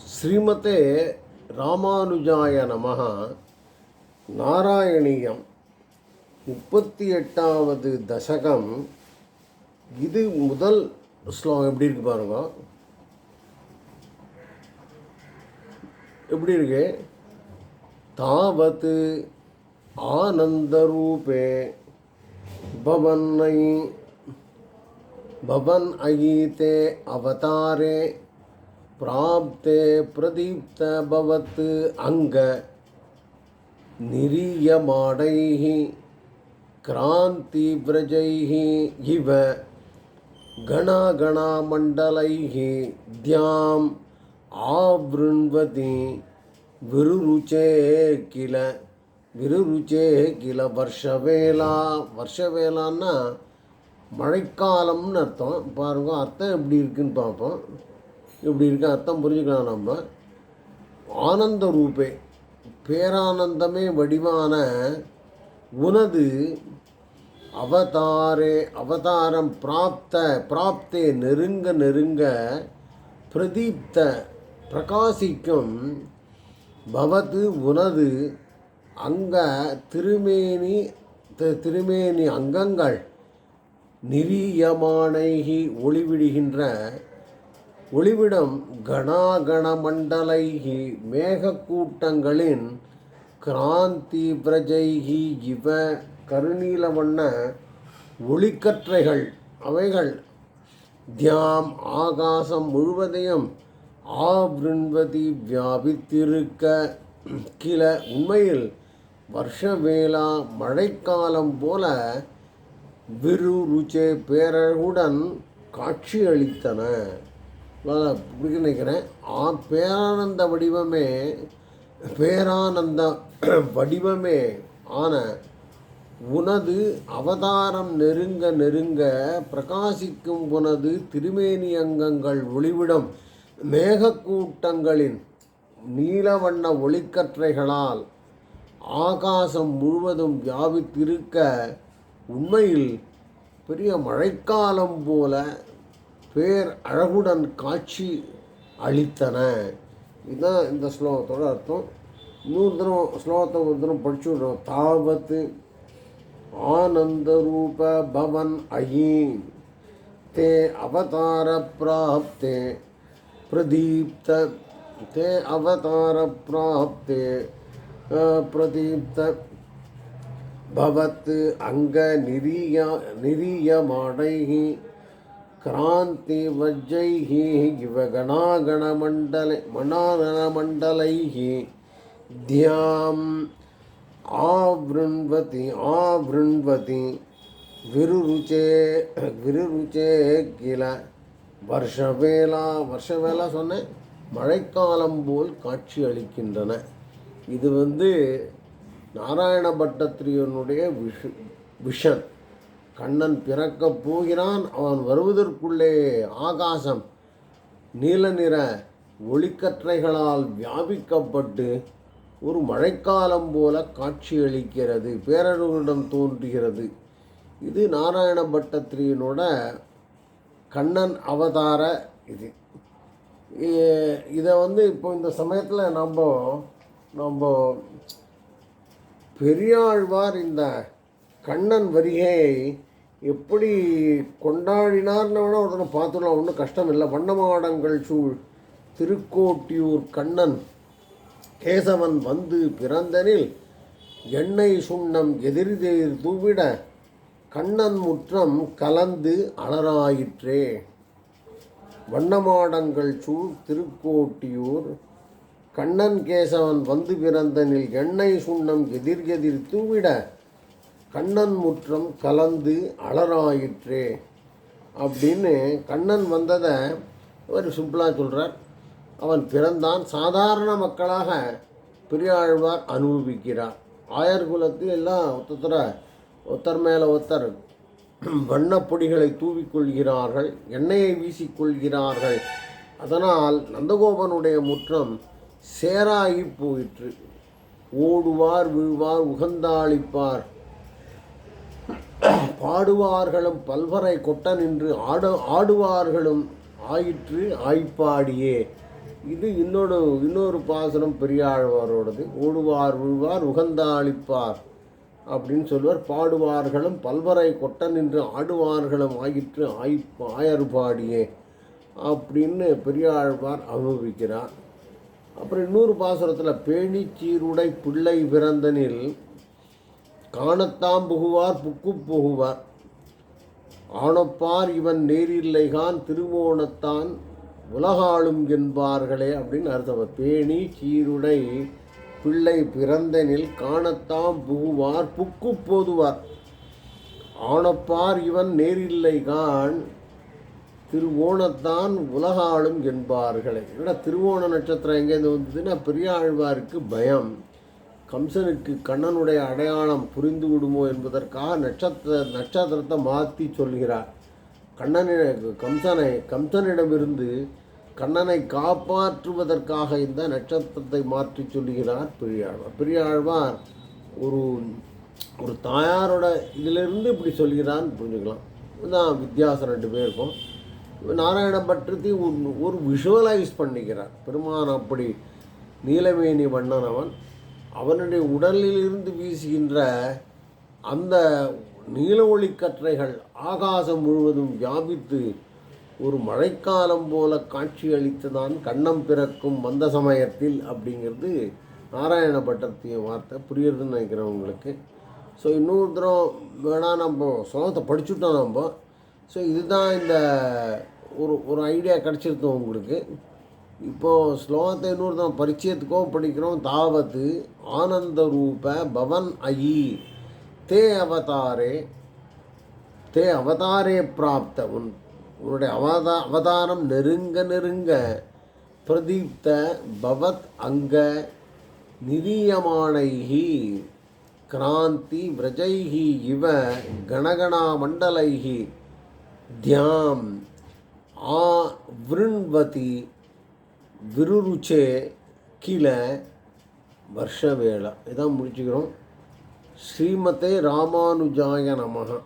ஸ்ரீமதே ராமானுஜாய நமகா நாராயணியம். முப்பத்தி எட்டாவது தசகம். இது முதல் ஸ்லோகம். எப்படி இருக்கு பாருங்க. எப்படி இருக்கு? தாவத்து ஆனந்தரூபே பவன்னை பவன் அயீதே அவதாரே பிராப்தே பிரதீப்த பவத்து அங்க நிரியமாடைः கிராந்தி விரஜைः இவ கணாகணாமண்டலைः தியாம் ஆவೃण्வதி விருருச்சே கில விருருச்சே கில வருஷவேலா. வருஷவேலான்னா மழைக்காலம்னு அர்த்தம். பாருங்க அர்த்தம் எப்படி இருக்குன்னு பார்ப்போம். இப்படி இருக்க அர்த்தம் புரிஞ்சுக்கலாம் நம்ம. ஆனந்த ரூபே பேரானந்தமே வடிவான உனது அவதாரே அவதாரம் பிராப்த பிராப்தே நெருங்க நெருங்க பிரதீப்த பிரகாசிக்கும் பவது உனது அங்க திருமேனி திருமேனி அங்கங்கள் நிரியமானைகி ஒளிவிடுகின்ற ஒளிவிடம் கணாகணமண்டலைகி மேகக்கூட்டங்களின் கிராந்தி பிரஜைகி இவ கருநீல வண்ண ஒளிக்கற்றைகள். அவைகள் தியாம் ஆகாசம் முழுவதையும் ஆவிருண்வதி வியாபித்திருக்க கில உண்மையில் வருஷவேளா மழைக்காலம் போல விரு ருச்சே பேரழகுடன் காட்சியளித்தன. இப்படி நினைக்கிறேன். ஆ பேரானந்த வடிவமே பேரானந்த வடிவமே ஆன உனது அவதாரம் நெருங்க நெருங்க பிரகாசிக்கும் உனது திருமேனி அங்கங்கள் ஒளிவிடும். மேகக்கூட்டங்களின் நீலவண்ண ஒளிக்கற்றைகளால் ஆகாசம் முழுவதும் வியாபித்திருக்க உண்மையில் பெரிய மழைக்காலம் போல பேர் அழகுடன் காட்சி அளித்தன. இதுதான் இந்த ஸ்லோகத்தோட அர்த்தம். நூறு தினம் ஸ்லோகத்தை ஒரு தினம் படிச்சு விடுறோம். தாவத்து ஆனந்த ரூப பவன் அயி தே அவதார பிராப்தே பிரதீப்த. தே அவதார பிராப்தே பிரதீப்த. பவத் அங்க நிரிய நிரியமாடை क्रान्तिवज्जैः इव गणागणमण्डले मणागणमण्डलैः ध्याम् आवृण्वति आवृण्वति விருருச்சே விருருச்சே கில வருஷவேலா வருஷவேலா சொன்னேன் மழைக்காலம் போல் காட்சி அளிக்கின்றன இது வந்து நாராயண பட்டத்திரியனுடைய விஷ விஷன் கண்ணன் பிறக்கப் போகிறான் அவன் வருவதற்குள்ளே ஆகாசம் நீல நிற ஒளிக்கற்றைகளால் வியாபிக்கப்பட்டு ஒரு மழைக்காலம் போல காட்சியளிக்கிறது பேரருளிடம் தோன்றுகிறது. இது நாராயண பட்டத்திரியனோட கண்ணன் அவதார இது. இதை வந்து இப்போ இந்த சமயத்தில் நம்ம நம்ம பெரியாழ்வார் இந்த கண்ணன் வருகையை எப்படி கொண்டாடினார்னு வேணால் ஒருத்தனை பார்த்துடலாம். ஒன்றும் கஷ்டம் இல்லை வண்ணமாடங்கள் சூழ் திருக்கோட்டியூர் கண்ணன். கேசவன் வந்து பிறந்தனில் எண்ணெய் சுண்ணம் எதிர்தேர் தூவிட கண்ணன் முற்றம் கலந்து அலராயிற்றே. வண்ணமாடங்கள் சூழ் திருக்கோட்டியூர் கண்ணன் கேசவன் வந்து பிறந்தனில் எண்ணெய் சுண்ணம் எதிர் எதிர் தூவிட கண்ணன் முற்றம் கலந்து அலராயிற்று அப்படின்னு கண்ணன் வந்ததை ஒரு சிம்பிளாக சொல்கிறார் அவன் பிறந்தான் சாதாரண மக்களாக பெரியாழ்வார் அனுபவிக்கிறார். ஆயர் குலத்தில் எல்லாம் ஒருத்தர ஒத்தர் மேலே ஒத்தர் வண்ணப்பொடிகளை தூவிக்கொள்கிறார்கள் எண்ணெயை வீசிக்கொள்கிறார்கள். அதனால் நந்தகோபனுடைய முற்றம் சேராகி போயிற்று. ஓடுவார் விழுவார் உகந்தாளிப்பார். பாடுவார்களும் பல்வரை கொட்ட நின்று ஆடு ஆடுவார்களும் ஆயிற்று ஆய்ப்பாடியே. இது இன்னொரு இன்னொரு பாசனம் பெரியாழ்வாரோடது. ஓடுவார் உழுவார் உகந்தாளிப்பார் அப்படின்னு சொல்லுவார். பாடுவார்களும் பல்வரை கொட்ட நின்று ஆடுவார்களும் ஆயிற்று ஆய் ஆயர்பாடியே அப்படின்னு பெரியாழ்வார் அனுபவிக்கிறார். அப்புறம் இன்னொரு பாசுரத்தில் பேணி சீருடை பிள்ளை பிறந்தனில் காணத்தாம் புகுவார் புக்கு புகுவார். ஆணப்பார் இவன் நேரில்லைகான் திருவோணத்தான் உலகாளும் என்பார்களே அப்படின்னு அர்த்தம். பேணி சீருடை பிள்ளை பிறந்தனில் காணத்தாம் புகுவார் புக்கு போதுவார். ஆணப்பார் இவன் நேரில்லைகான் திருவோணத்தான் உலகாளும் என்பார்களே. என்னடா திருவோண நட்சத்திரம் எங்கேருந்து வந்ததுன்னா பெரியாழ்வாருக்கு பயம். கம்சனுக்கு கண்ணனுடைய அடையாளம் புரிந்து விடுமோ என்பதற்காக நட்சத்திர நட்சத்திரத்தை மாற்றி சொல்கிறார். கண்ணனை கம்சனை கம்சனிடமிருந்து கண்ணனை காப்பாற்றுவதற்காக இந்த நட்சத்திரத்தை மாற்றி சொல்லுகிறார் பெரியாழ்வார். பெரியாழ்வார் ஒரு ஒரு தாயாரோட இதிலிருந்து இப்படி சொல்கிறான்னு புரிஞ்சுக்கலாம். இதுதான் வித்தியாசம் ரெண்டு பேருக்கும். நாராயண பட்டத்தை ஒரு ஒரு விஷுவலைஸ் பண்ணிக்கிறார். பெருமான் அப்படி நீலமேனி வண்ணன் அவன் அவனுடைய உடலிலிருந்து வீசுகின்ற அந்த நீல ஒளிக்கற்றைகள் ஆகாசம் முழுவதும் வியாபித்து ஒரு மழைக்காலம் போல காட்சி அளித்துதான் கண்ணம் பிறக்கும் வந்த சமயத்தில் அப்படிங்கிறது நாராயண பட்டத்திய வார்த்தை. புரியுறதுன்னு நினைக்கிறேன் உங்களுக்கு. ஸோ இன்னொரு தரம் வேணால் நம்ம ஸ்லோகத்தை படிச்சுட்டோம் நம்ம. ஸோ இதுதான் இந்த ஒரு ஒரு ஐடியா கிடச்சிருந்தோம் உங்களுக்கு. இப்போது ஸ்லோகத்தை இன்னொரு தான் பரிச்சயத்துக்கோ படிக்கிறோம். தாவத்து ஆனந்த ரூப பவன் அயி. தே அவதாரே தே அவதாரே பிராப்த. உன் உன்னுடைய அவதா அவதாரம் நெருங்க நெருங்க. பிரதீப்த பவத் அங்க. நிரியமானைஹி கிராந்தி விரஜைகி இவ. கணகணா மண்டலைகி தியாம். ஆ விருண்வதி விருருச்சே கீழே வருஷவேளா. இதான் முடிச்சுக்கிறோம். ஸ்ரீமதே ராமானுஜாய நமகா.